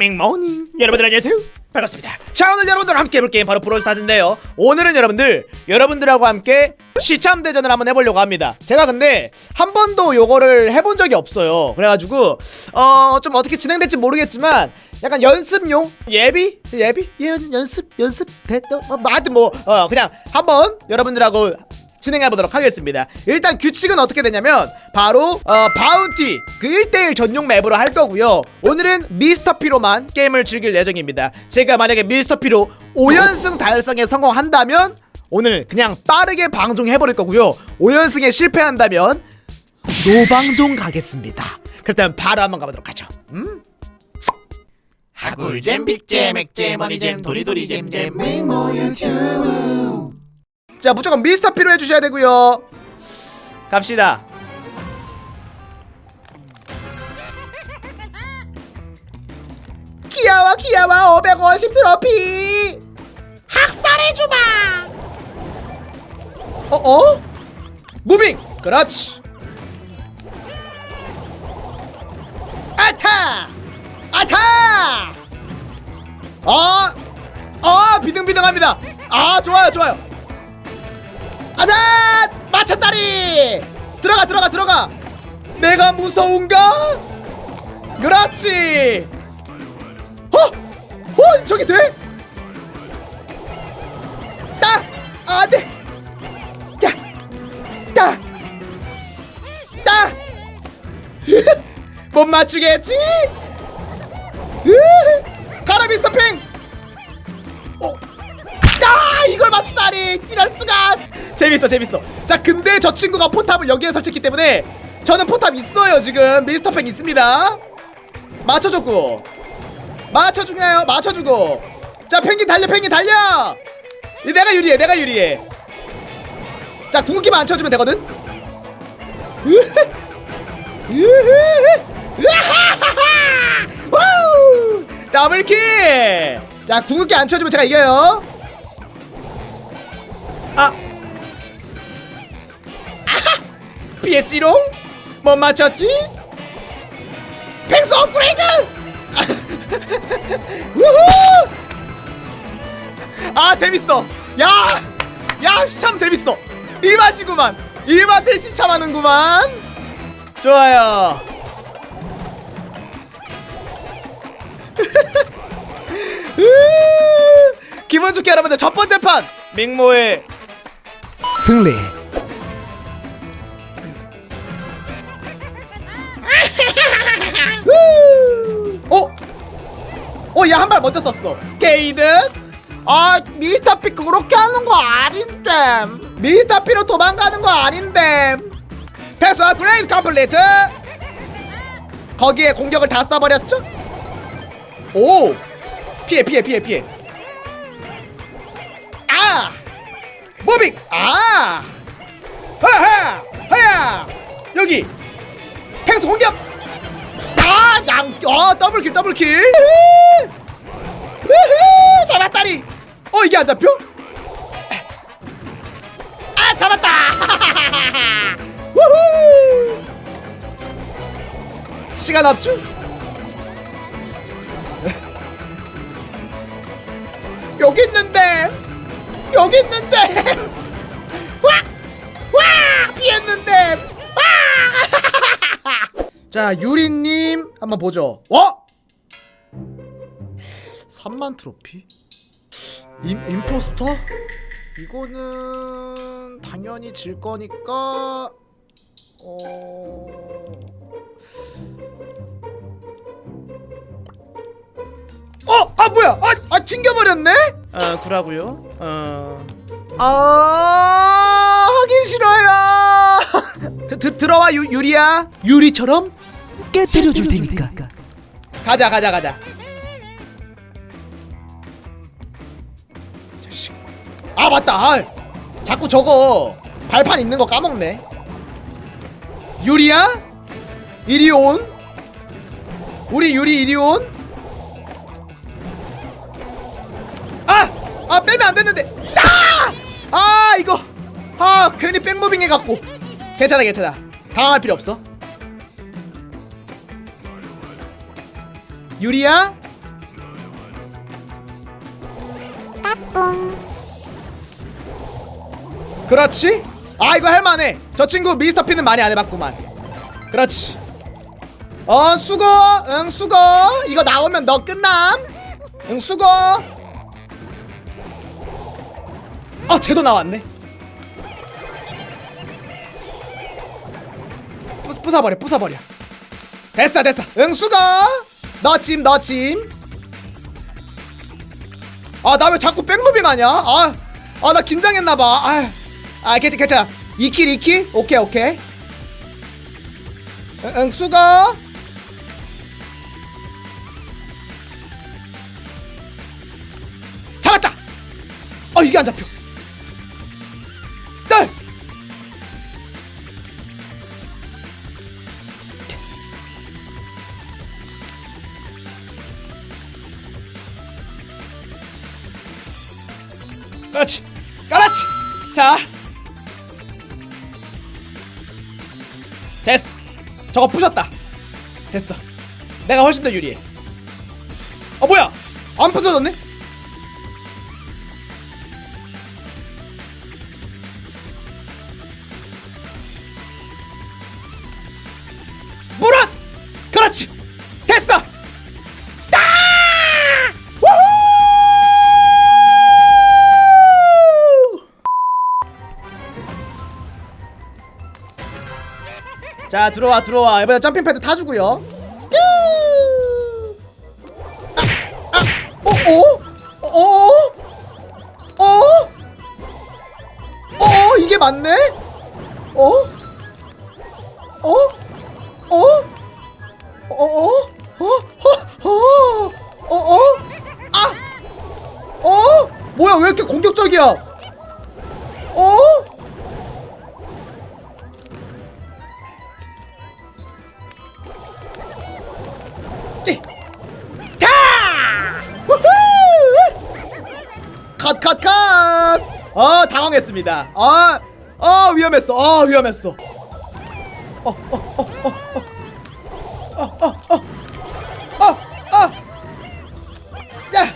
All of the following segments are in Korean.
밍모닝 여러분들 안녕하세요. 반갑습니다. 자 오늘 여러분들과 함께 해볼 게임 바로 브롤스타즈인데요. 오늘은 여러분들 여러분들하고 함께 시참대전을 한번 해보려고 합니다. 제가 근데 한 번도 요거를 해본 적이 없어요. 그래가지고 어 좀 어떻게 진행될지 모르겠지만 약간 연습용? 예비? 예비? 예, 연습 연습 됐다 뭐 하여튼 뭐 어, 그냥 한번 여러분들하고 진행해 보도록 하겠습니다. 일단 규칙은 어떻게 되냐면 바로 어, 바운티 그 1대1 전용 맵으로 할 거고요. 오늘은 미스터 피로만 게임을 즐길 예정입니다. 제가 만약에 미스터 피로 5연승 달성에 성공한다면 오늘 그냥 빠르게 방송해 버릴 거고요. 5연승에 실패한다면 노방종 가겠습니다. 그렇다면 바로 한번 가보도록 하죠. 음? 하굴잼 빅잼 액잼 허니잼 도리도리잼 잼 자 무조건 미스터 피로 해주셔야 되고요. 갑시다. 귀여워 귀여워. 550 트로피. 학살해주마 어어? 무빙. 그렇지. 아타! 아타! 어? 어? 비등비등합니다. 아 좋아요 좋아요 아자 맞췄다리 들어가 들어가 들어가 내가 무서운가 그렇지 어? 어? 저기 돼? 따! 아, 네! 야! 따! 따! 못 맞추겠지? 으! 가라 미스터 팽! 어? 아 이걸 맞추다니 이럴 수가 재밌어 재밌어. 자 근데 저 친구가 포탑을 여기에 설치했기 때문에 저는 포탑 있어요 지금. 미스터 팽 있습니다. 맞춰줬고. 맞춰주나요? 맞춰주고. 자 펭귄 달려 펭귄 달려! 이 내가 유리해 내가 유리해. 자 궁극기만 안 쳐주면 되거든? 우! 더블킬 자 궁극기 안 쳐주면 제가 이겨요 아 피했지롱? 못 맞췄지? 펭수 업그레이드! 우후! 아 재밌어. 야! 야 시참 재밌어. 이 맛이구만. 이 맛에 시참하는구만. 좋아요. 으, 기분 좋게 여러분들 첫 번째 판 밍모의 승리 얘 한 발 먼저 썼어. 게이드? 아, 미스터 피 그렇게 하는 거 아닌데. 미스터 피로 도망가는 거 아닌데. 패스 업그레이드 컴플리트. 거기에 공격을 다 써버렸죠? 오! 피해, 피해, 피해, 피해. 아! 모빙! 아! 하하! 하야! 여기! 팽수 공격! 아, 양, 어, 더블킬, 더블킬. 우후, 잡았다리. 어, 이게 안 잡혀? 아, 잡았다. 우후. 시간 압축. 여기 있는데. 여기 있는데. 와, 와, 피했는데. 와. 자 유리님 한번 보죠. 어? 3만 트로피? 임, 임포스터? 이거는 당연히 질 거니까 어... 어! 아 뭐야! 아, 아 튕겨버렸네? 어 구라고요. 어... 아 하기 싫어요. 드, 드, 들어와 유, 유리야. 유리처럼 깨뜨려 줄 테니까. 가자 가자 가자. 아 맞다 아, 자꾸 저거 발판 있는 거 까먹네 유리야? 이리 온? 우리 유리 이리 온? 아! 아 빼면 안 됐는데 아! 아 이거 아 괜히 백무빙 해갖고 괜찮아 괜찮아 당황할 필요 없어 유리야? 따뚱 그렇지? 아 이거 할만해. 저 친구 미스터 피는 많이 안 해봤구만. 그렇지. 어 수고. 응 수고. 이거 나오면 너 끝남. 응 수고. 어 쟤도 나왔네. 부숴, 부숴버려 부숴버려. 됐어 됐어. 응 수고. 너짐 너짐 아나 왜 자꾸 백무빙 하냐? 아아 나 긴장했나봐. 아, 아 괜찮 괜찮아 2킬 2킬? 오케이 오케이. 응, 응 수고. 잡았다. 어 이게 안 잡혀. 딸 그렇지. 그렇지. 자 됐어. 저거 부셨다. 됐어. 내가 훨씬 더 유리해. 어 뭐야? 안 부서졌네 자 들어와 들어와 이번에 점핑 패드 타주고요 뀨! 아, 아, 어, 어? 어? 어? 어? 이게 맞네? 어? 어? 어? 어? 어? 어? 어? 어? 어? 아! 어? 뭐야 왜 이렇게 공격적이야? 컷, 컷, 컷! 어, 당황했습니다. 아, 어, 위험했어. 어, 위험했어. 어, 어, 어, 어, 어. 어, 어, 어. 어, 어. 야!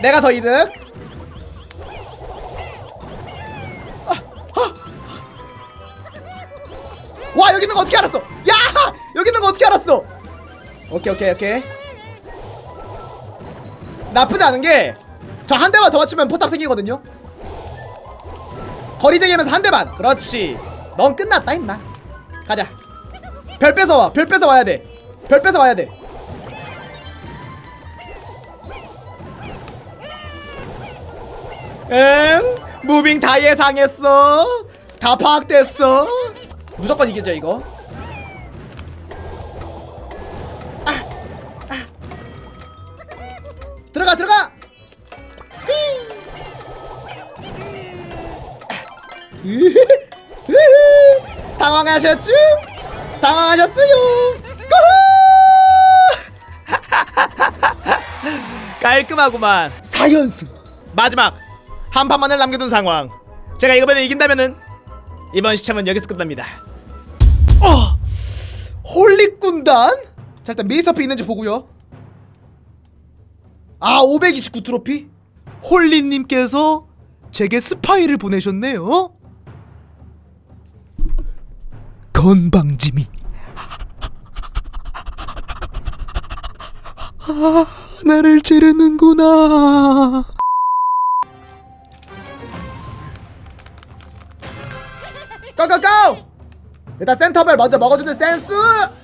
내가 더 이득. 아, 아. 와, 여기 있는 거 어떻게 알았어? 야! 여기 있는 거 어떻게 알았어? 오케이 오케이 오케이 나쁘지 않은 게 저 한 대만 더 맞추면 포탑 생기거든요. 거리쟁이면서 한 대만. 그렇지. 넌 끝났다 임마. 가자. 별 뺏어 와별 뺏어 와야 돼별 뺏어 와야 돼. 응? 무빙 다 예상했어? 다 파악됐어? 무조건 이기죠 이거. 들어가 들어가 당황하셨죠? 당황하셨어요 깔끔하구만 4연승 마지막 한 판만을 남겨둔 상황 제가 이번에 이긴다면은 이번 시참은 여기서 끝납니다 어! 홀리꾼단? 자 일단 미스터피 있는지 보고요 아, 529 트로피? 홀리님께서 제게 스파이를 보내셨네요. 건방짐이. 아, 나를 찌르는구나. 고고고! 일단 센터벨 먼저 먹어주는 센스! 아!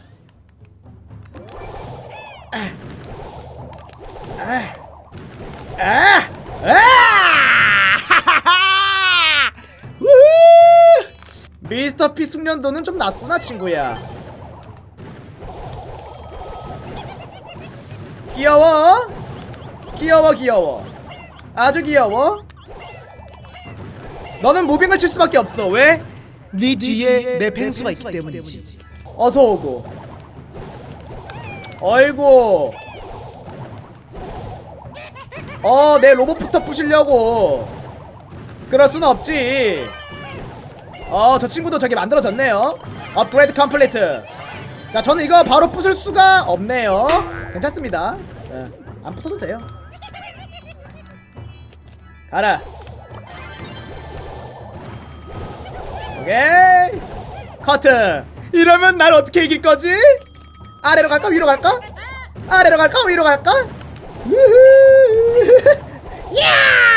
아! 하 미스터 피 숙련도는 좀 낮구나 친구야. 귀여워? 귀여워 귀여워. 아주 귀여워. 너는 무빙을 칠 수밖에 없어. 왜? 네 뒤에 내 펭수가 있기 때문이지. 어서 오고. 어이구. 어, 내 로봇부터 부시려고. 그럴 순 없지. 어, 저 친구도 저기 만들어졌네요. 업그레이드 컴플리트. 자, 저는 이거 바로 부술 수가 없네요. 괜찮습니다. 예, 안 부숴도 돼요. 가라 오케이 커트 이러면 날 어떻게 이길 거지? 아래로 갈까 위로 갈까? 아래로 갈까 위로 갈까? 야!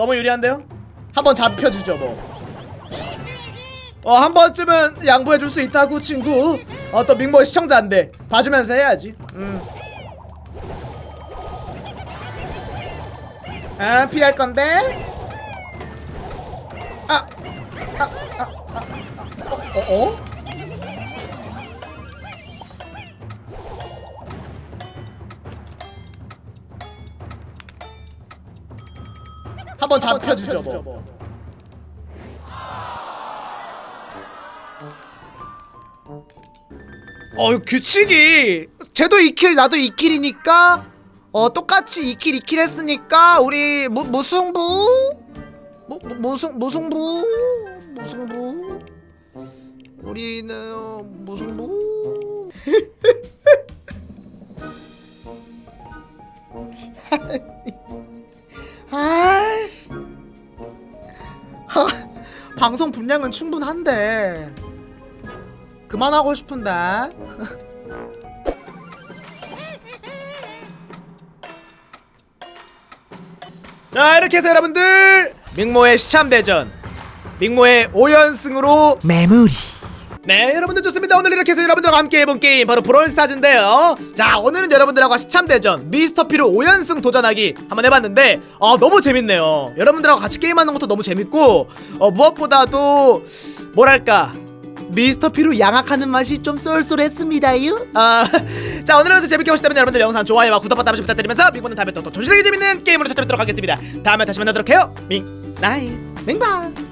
너무 유리한데요? 한번 잡혀주죠 뭐. 어 한 번쯤은 양보해 줄 수 있다고 친구. 어 또 민모 시청자인데 봐주면서 해야지. 음. 아 피할 건데. 아, 아, 아, 아, 아, 어, 어, 어? 한번 잡혀주죠 뭐. 어 규칙이 쟤도 2킬 나도 2킬이니까 어 똑같이 2킬 2킬 했으니까 우리 무, 무승부? 무, 무, 무승 무승부? 무승부? 우리는 어, 무승부 방송 분량은 충분한데. 그만하고 싶은데. 자 이렇게 해서 여러분들 밍모의 시참대전. 밍모의 5연승으로 메모리 네 여러분들 좋습니다. 오늘 이렇게 해서 여러분들과 함께 해본 게임 바로 브롤스타즈인데요. 자 오늘은 여러분들하고 시참대전 미스터피로 5연승 도전하기 한번 해봤는데 어, 너무 재밌네요. 여러분들하고 같이 게임하는 것도 너무 재밌고 어, 무엇보다도 뭐랄까 미스터피로 양악하는 맛이 좀 쏠쏠했습니다요 아, 자 오늘은 그래서 재밌게 보셨다면 여러분들 영상 좋아요와 구독 버튼 한 번씩 부탁드리면서 빅보는 다음에 또, 또 조시되게 재밌는 게임으로 찾아뵙도록 하겠습니다. 다음에 다시 만나도록 해요. 밍 나이 밍바